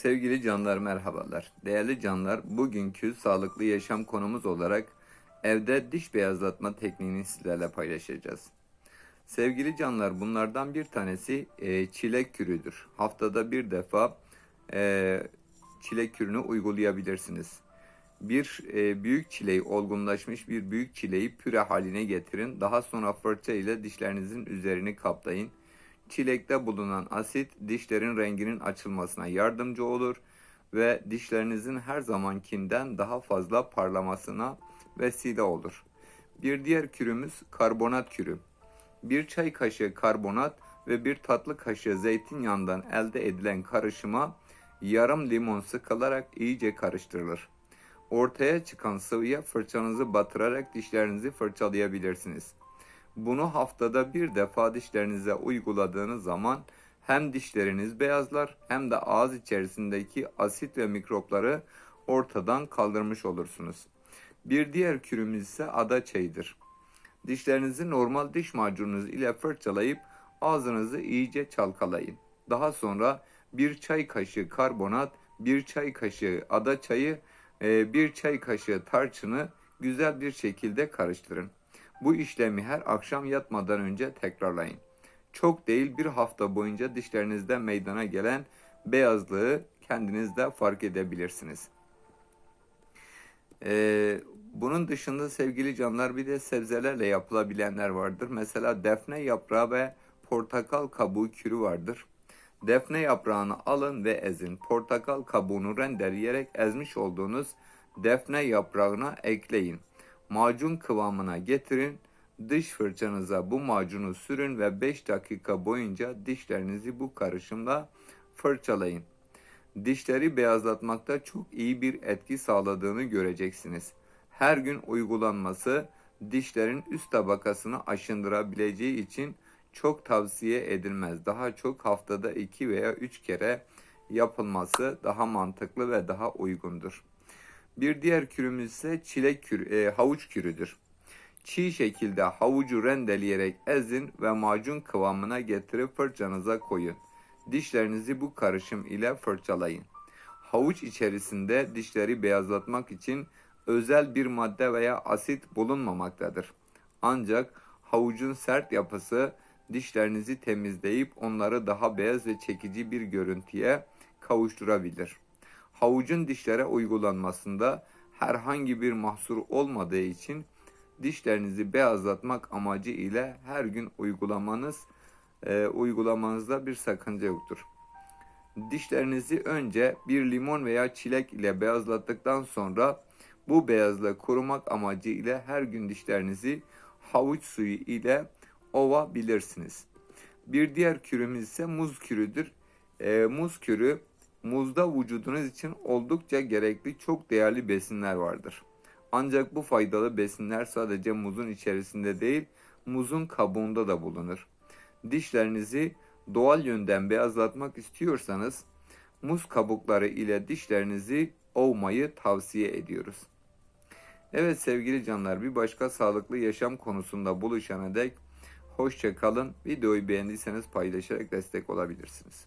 Sevgili canlar merhabalar. Değerli canlar, bugünkü sağlıklı yaşam konumuz olarak evde diş beyazlatma tekniğini sizlerle paylaşacağız. Sevgili canlar, bunlardan bir tanesi e, çilek kürüdür. Haftada bir defa e, çilek kürünü uygulayabilirsiniz. Bir e, büyük çileği, olgunlaşmış bir büyük çileği püre haline getirin. Daha sonra fırça ile dişlerinizin üzerini kaplayın. Çilekte bulunan asit dişlerin renginin açılmasına yardımcı olur ve dişlerinizin her zamankinden daha fazla parlamasına vesile olur. Bir diğer kürümüz karbonat kürü. Bir çay kaşığı karbonat ve bir tatlı kaşığı zeytinyağından elde edilen karışıma yarım limon sıkılarak iyice karıştırılır. Ortaya çıkan sıvıya fırçanızı batırarak dişlerinizi fırçalayabilirsiniz. Bunu haftada bir defa dişlerinize uyguladığınız zaman hem dişleriniz beyazlar hem de ağız içerisindeki asit ve mikropları ortadan kaldırmış olursunuz. Bir diğer kürümüz ise ada çayıdır. Dişlerinizi normal diş macununuz ile fırçalayıp ağzınızı iyice çalkalayın. Daha sonra bir çay kaşığı karbonat, bir çay kaşığı ada çayı, e, bir çay kaşığı tarçını güzel bir şekilde karıştırın. Bu işlemi her akşam yatmadan önce tekrarlayın. Çok değil bir hafta boyunca dişlerinizde meydana gelen beyazlığı kendinizde fark edebilirsiniz. Ee, bunun dışında sevgili canlar bir de sebzelerle yapılabilenler vardır. Mesela defne yaprağı ve portakal kabuğu kürü vardır. Defne yaprağını alın ve ezin. Portakal kabuğunu rendeleyerek ezmiş olduğunuz defne yaprağına ekleyin. Macun kıvamına getirin. Dış fırçanıza bu macunu sürün ve 5 dakika boyunca dişlerinizi bu karışımla fırçalayın. Dişleri beyazlatmakta çok iyi bir etki sağladığını göreceksiniz. Her gün uygulanması dişlerin üst tabakasını aşındırabileceği için çok tavsiye edilmez. Daha çok haftada 2 veya 3 kere yapılması daha mantıklı ve daha uygundur. Bir diğer kürümüz ise çilek kürü, e, havuç kürüdür. Çiğ şekilde havucu rendeleyerek ezin ve macun kıvamına getirip fırçanıza koyun. Dişlerinizi bu karışım ile fırçalayın. Havuç içerisinde dişleri beyazlatmak için özel bir madde veya asit bulunmamaktadır. Ancak havucun sert yapısı dişlerinizi temizleyip onları daha beyaz ve çekici bir görüntüye kavuşturabilir. Havucun dişlere uygulanmasında herhangi bir mahsur olmadığı için dişlerinizi beyazlatmak amacı ile her gün uygulamanız e, uygulamanızda bir sakınca yoktur. Dişlerinizi önce bir limon veya çilek ile beyazlattıktan sonra bu beyazlığı korumak amacı ile her gün dişlerinizi havuç suyu ile ovabilirsiniz. Bir diğer kürümüz ise muz kürüdür. E, muz kürü muzda vücudunuz için oldukça gerekli çok değerli besinler vardır. Ancak bu faydalı besinler sadece muzun içerisinde değil, muzun kabuğunda da bulunur. Dişlerinizi doğal yönden beyazlatmak istiyorsanız muz kabukları ile dişlerinizi ovmayı tavsiye ediyoruz. Evet sevgili canlar bir başka sağlıklı yaşam konusunda buluşana dek hoşça kalın. Videoyu beğendiyseniz paylaşarak destek olabilirsiniz.